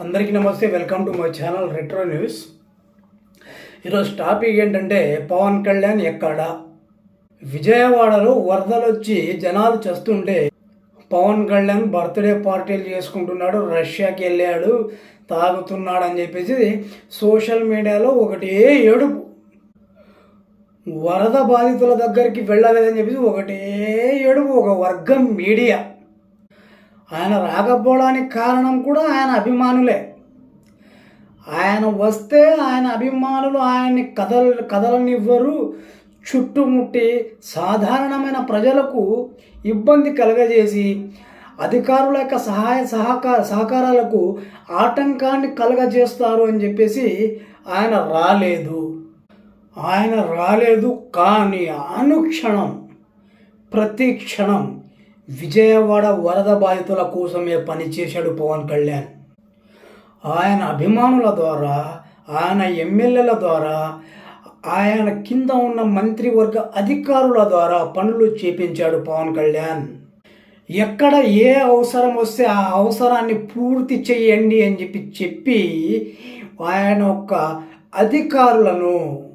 అందరికీ నమస్తే welcome to my channel retro news ఈరోజు టాపిక్ ఏంటంటే పవన్ కళ్యాణ్ ఎక్కడ? విజయవాడలో వరదలు వచ్చి జనాలు చేస్తుంటే పవన్ కళ్యాణ్ బర్త్డే పార్టీలు చేసుకుంటున్నాడు రష్యాకి వెళ్ళాడు తాగుతున్నాడు అని చెప్పేసి సోషల్ మీడియాలో ఒకటే ఏడుపు. వరద బాధితుల దగ్గరికి వెళ్ళలేదని చెప్పేసి ఒకటే ఏడుపు ఒక వర్గం మీడియా. ఆయన రాకపోవడానికి కారణం కూడా ఆయన అభిమానులే. ఆయన వస్తే ఆయన అభిమానులు ఆయన్ని కదల కదలనివ్వరు. చుట్టుముట్టి సాధారణమైన ప్రజలకు ఇబ్బంది కలగజేసి అధికారుల యొక్క సహాయ సహకార సహకారాలకు ఆటంకాన్ని కలగజేస్తారు అని చెప్పేసి ఆయన రాలేదు. ఆయన రాలేదు కానీ అనుక్షణం ప్రతి క్షణం విజయవాడ వరద బాధితుల కోసమే పనిచేశాడు పవన్ కళ్యాణ్. ఆయన అభిమానుల ద్వారా ఆయన ఎమ్మెల్యేల ద్వారా ఆయన కింద ఉన్న మంత్రివర్గ అధికారుల ద్వారా పనులు చేపించాడు పవన్ కళ్యాణ్. ఎక్కడ ఏ అవసరం వస్తే ఆ అవసరాన్ని పూర్తి చేయండి అని చెప్పి చెప్పి ఆయన యొక్క అధికారులను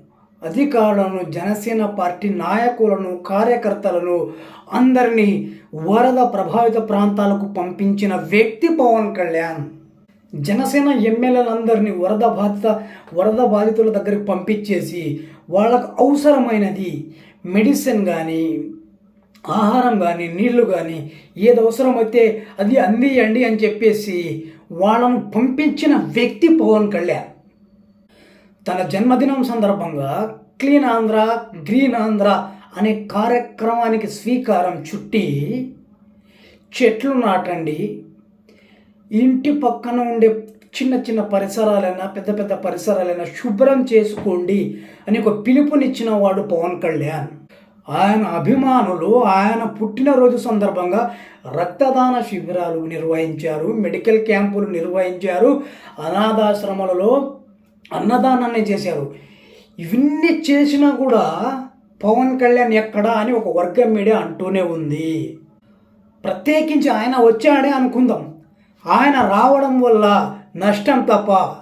అధికారులను జనసేన పార్టీ నాయకులను కార్యకర్తలను అందరినీ వరద ప్రభావిత ప్రాంతాలకు పంపించిన వ్యక్తి పవన్ కళ్యాణ్. జనసేన ఎమ్మెల్యేలందరినీ వరద బాధిత వరద బాధితుల దగ్గరికి పంపించేసి వాళ్ళకు అవసరమైనది మెడిసిన్ కానీ ఆహారం కానీ నీళ్ళు కానీ ఏది అవసరమైతే అది అందియండి అని చెప్పేసి వాళ్ళను పంపించిన వ్యక్తి పవన్ కళ్యాణ్. తన జన్మదినం సందర్భంగా క్లీన్ ఆంధ్ర గ్రీన్ ఆంధ్ర అనే కార్యక్రమానికి స్వీకారం చుట్టి చెట్లు నాటండి. ఇంటి పక్కన ఉండే చిన్న చిన్న పరిసరాలైనా పెద్ద పెద్ద పరిసరాలైనా శుభ్రం చేసుకోండి అని ఒక పిలుపునిచ్చిన వాడు పవన్ కళ్యాణ్. ఆయన అభిమానులు ఆయన పుట్టినరోజు సందర్భంగా రక్తదాన శిబిరాలు నిర్వహించారు మెడికల్ క్యాంపులు నిర్వహించారు. అనాథాశ్రమాలలో అన్నదానాన్ని చేశారు. ఇవన్నీ చేసినా కూడా పవన్ కళ్యాణ్ ఎక్కడా అని ఒక వర్గం మీడియా అంటూనే ఉంది. ప్రత్యేకించి ఆయన వచ్చాడే అనుకుందాం. ఆయన రావడం వల్ల నష్టం తప్ప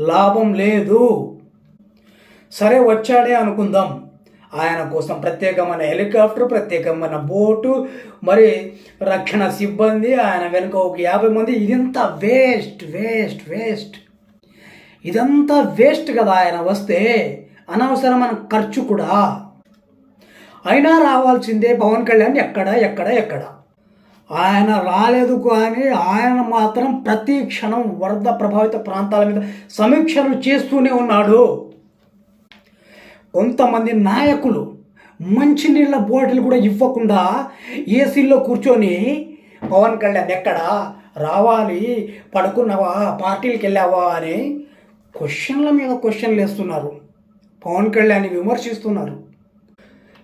లాభం లేదు. సరే వచ్చాడే అనుకుందాం. ఆయన కోసం ప్రత్యేకమైన హెలికాప్టర్ ప్రత్యేకమైన బోటు మరి రక్షణ సిబ్బంది ఆయన వెనుక ఒక యాభై మంది. ఇదంతా వేస్ట్ వేస్ట్ వేస్ట్. ఇదంతా వేస్ట్ కదా ఆయన వస్తే అనవసరమైన ఖర్చు కూడా. అయినా రావాల్సిందే పవన్ కళ్యాణ్ ఎక్కడ ఎక్కడ ఎక్కడ. ఆయన రాలేదు కానీ ఆయన మాత్రం ప్రతి క్షణం వరద ప్రభావిత ప్రాంతాల మీద సమీక్షలు చేస్తూనే ఉన్నాడు. కొంతమంది నాయకులు మంచినీళ్ళ బాటిల్ కూడా ఇవ్వకుండా ఏసీల్లో కూర్చొని పవన్ కళ్యాణ్ ఎక్కడ? రావాలి పడుకున్నావా? పార్టీలకు వెళ్ళావా? అని క్వశ్చన్ల మీద క్వశ్చన్లు వేస్తున్నారు. పవన్ కళ్యాణ్ విమర్శిస్తున్నారు.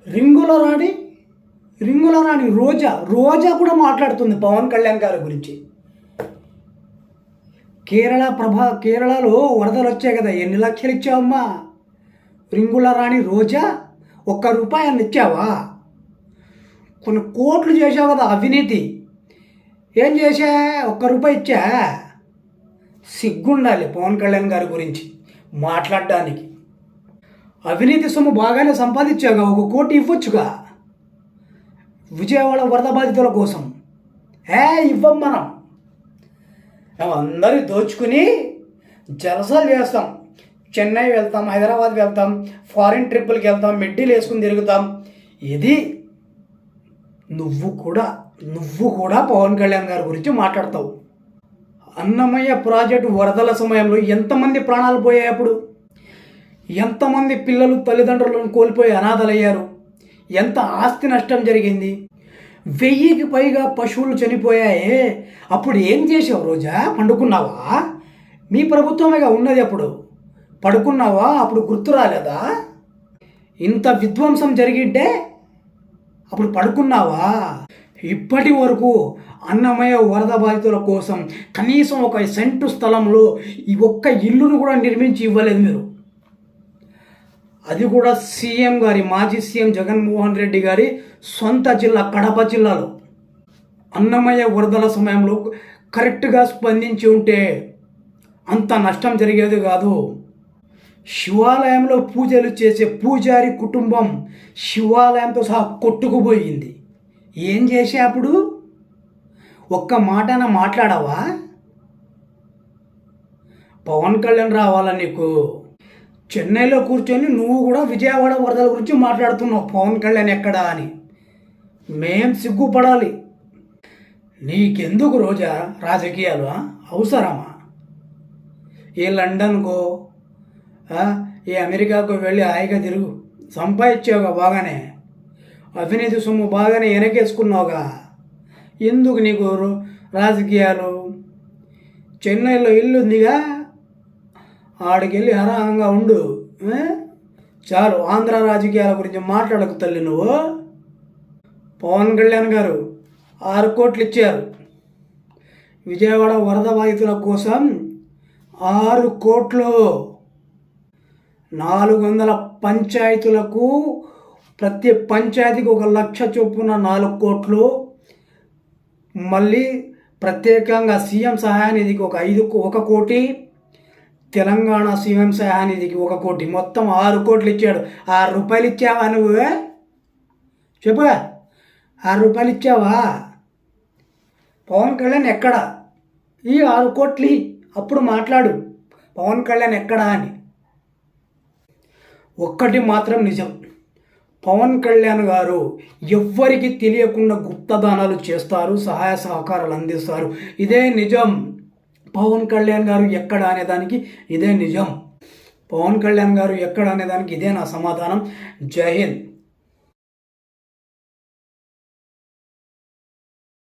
రింగుల రాణి రింగుల రాణి రోజా రోజా కూడా మాట్లాడుతుంది పవన్ కళ్యాణ్ గారి గురించి. కేరళ ప్రభా కేరళలో వరదలు వచ్చాయి కదా ఎన్ని లక్షలు ఇచ్చావమ్మా? రింగుల రాణి రోజా ఒక్క రూపాయని ఇచ్చావా? కొన్ని కోట్లు చేసావు కదా అవినీతి. ఏం చేసా ఒక్క రూపాయి ఇచ్చా సిగ్గుండాలి పవన్ కళ్యాణ్ గారి గురించి మాట్లాడడానికి. అవినీతి సొమ్ము బాగానే సంపాదించాగా ఒక కోటి ఇవ్వచ్చుగా. విజయవాడ వరద బాధితుల కోసం. ఏ ఇవ్వం మనం. అందరూ దోచుకుని జలసాలు చేస్తాం. చెన్నై వెళ్తాం హైదరాబాద్ వెళ్తాం ఫారిన్ ట్రిప్పులకి వెళ్తాం మెడ్డీలు వేసుకుని తిరుగుతాం. ఇది నువ్వు కూడా నువ్వు కూడా పవన్ కళ్యాణ్ గారి గురించి మాట్లాడతావు. అన్నమయ్య ప్రాజెక్టు వరదల సమయంలో ఎంతమంది ప్రాణాలు పోయాయి అప్పుడు? ఎంతమంది పిల్లలు తల్లిదండ్రులను కోల్పోయి అనాథలయ్యారు? ఎంత ఆస్తి నష్టం జరిగింది? వెయ్యికి పైగా పశువులు చనిపోయాయే? అప్పుడు ఏం చేసావు రోజా? పండుకున్నావా? మీ ప్రభుత్వమేగా ఉన్నది అప్పుడు? పడుకున్నావా? అప్పుడు గుర్తు రాలేదా? ఇంత విధ్వంసం జరిగింటే అప్పుడు పడుకున్నావా? ఇప్పటి వరకు అన్నమయ్య వరద బాధితుల కోసం కనీసం ఒక సెంటు స్థలంలో ఈ ఒక్క ఇల్లును కూడా నిర్మించి ఇవ్వలేదు మీరు. అది కూడా సీఎం గారి మాజీ సీఎం జగన్మోహన్ రెడ్డి గారి సొంత జిల్లా కడప జిల్లాలో. అన్నమయ్య వరదల సమయంలో కరెక్ట్గా స్పందించి ఉంటే అంత నష్టం జరిగేది కాదు. శివాలయంలో పూజలు చేసే పూజారి కుటుంబం శివాలయంతో సహా కొట్టుకుపోయింది. ఏం చేసే అప్పుడు? ఒక్క మాటన మాట్లాడవా? పవన్ కళ్యాణ్ రావాలా నీకు? చెన్నైలో కూర్చొని నువ్వు కూడా విజయవాడ వరదల గురించి మాట్లాడుతున్నావు పవన్ కళ్యాణ్ ఎక్కడా అని. మేం సిగ్గుపడాలి. నీకెందుకు రోజా? రాజకీయాలు అవసరమా? ఈ లండన్కో ఈ అమెరికాకు వెళ్ళి హాయిగా తిరుగు. సంపాదించావుగా బాగానే. అవినీతి సొమ్ము బాగానే వెనకేసుకున్నావుగా ఎందుకు నీకు రాజకీయాలు? చెన్నైలో ఇల్లు ఉందిగా ఆడికెళ్ళి హరాహంగా ఉండు చాలు ఆంధ్ర రాజకీయాల గురించి మాట్లాడకు తల్లి నువ్వు. పవన్ కళ్యాణ్ గారు ఆరు కోట్లు ఇచ్చారు. విజయవాడ వరద బాధితుల కోసం ఆరు కోట్లు. నాలుగు వందల పంచాయతీలకు ప్రతి పంచాయతీకి ఒక లక్ష చొప్పున నాలుగు కోట్లు. మళ్ళీ ప్రత్యేకంగా సీఎం సహాయనిధికి ఒక ఐదు ఒక కోటి. తెలంగాణ సీఎం సహాయనిధికి ఒక కోటి. మొత్తం ఆరు కోట్లు ఇచ్చాడు. ఆరు రూపాయలు ఇచ్చావా నువ్వు? చెప్పు. ఆరు రూపాయలు ఇచ్చావా? పవన్ కళ్యాణ్ ఎక్కడ? ఈ ఆరు కోట్లు అప్పుడు మాట్లాడు. పవన్ కళ్యాణ్ ఎక్కడా అని. ఒక్కటి మాత్రం నిజం. పవన్ కళ్యాణ్ గారు ఎవ్వరికి తెలియకుండా గుప్తదానాలు చేస్తారు సహాయ సహకారాలు అందిస్తారు. ఇదే నిజం. పవన్ కళ్యాణ్ గారు ఎక్కడ అనేదానికి ఇదే నిజం. పవన్ కళ్యాణ్ గారు ఎక్కడ అనేదానికి ఇదే నా సమాధానం. జై హింద్.